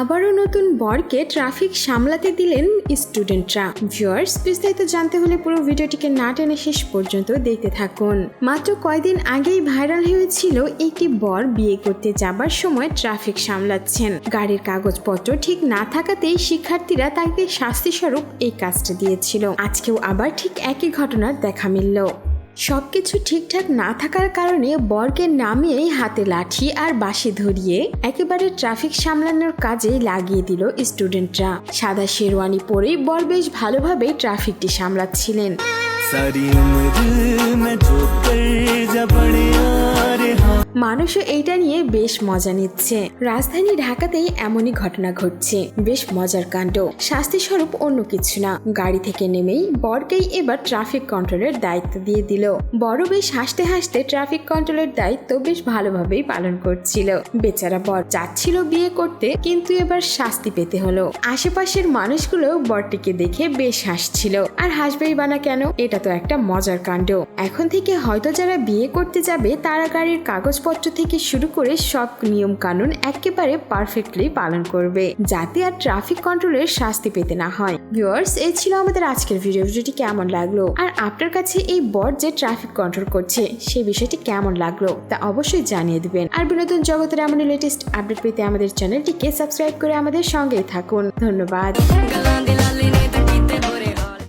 আবারও নতুন বরকে ট্রাফিক সামলাতে দিলেন স্টুডেন্টরা। ভিউয়ার্স, বিস্তারিত জানতে হলে পুরো ভিডিওটিকে না টেনে শেষ পর্যন্ত দেখতে থাকুন। মাত্র কয়দিন আগেই ভাইরাল হয়েছিল একটি বর বিয়ে করতে যাবার সময় ট্রাফিক সামলাচ্ছেন। গাড়ির কাগজপত্র ঠিক না থাকাতেই শিক্ষার্থীরা তাকে শাস্তিস্বরূপ এই কাজটা দিয়েছিল। আজকেও আবার ঠিক একই ঘটনার দেখা মিলল। সবকিছু ঠিকঠাক না থাকার কারণে বরকে নামিয়েই হাতে লাঠি আর বাঁশি ধরিয়ে একেবারে ট্রাফিক সামলানোর কাজে লাগিয়ে দিল স্টুডেন্টরা। সাদা শেরওয়ানি পরেই বর বেশ ভালোভাবে ট্রাফিকটি সামলাচ্ছিলেন। মানুষও এইটা নিয়ে বেশ মজা নিচ্ছে। রাজধানী ঢাকাতেই এমনই ঘটনা ঘটছে। বেশ মজার কাণ্ড। শাস্তি স্বরূপ অন্য কিছু না। গাড়ি থেকে নেমেই বরকেই এবার ট্রাফিক কন্ট্রোলের দায়িত্ব দিয়ে দিল। বড় বেশ হাসতে হাসতে ট্রাফিক কন্ট্রোলের দায়িত্ব বেশ ভালোভাবেই পালন করছিল। বেচারা বর চাচ্ছিল বিয়ে করতে, কিন্তু এবার শাস্তি পেতে হলো। আশেপাশের মানুষগুলো বরটিকে দেখে বেশ হাসছিল। আর হাসবেই বানা কেন, এটা তো একটা মজার কাণ্ড। এখন থেকে হয়তো যারা বিয়ে করতে যাবে, তারা গাড়ির কাগজপত্র কষ্ট থেকে শুরু করে সব নিয়ম কানুন একেবারে পারফেক্টলি পালন করবে, যাতে আর ট্রাফিক কন্ট্রোলের শাস্তি পেতে না হয়। ভিউয়ার্স এই ছিল আমাদের আজকের ভিডিও ভিডিওটি কেমন লাগল? আর আপনার কাছে এই বট যে ট্রাফিক কন্ট্রোল করছে সেই বিষয়টি কেমন লাগল? তা অবশ্যই জানিয়ে দেবেন। আর বিনোদন জগতের এমন লেটেস্ট আপডেট পেতে আমাদের চ্যানেলটিকে সাবস্ক্রাইব করে আমাদের সঙ্গেই থাকুন। ধন্যবাদ।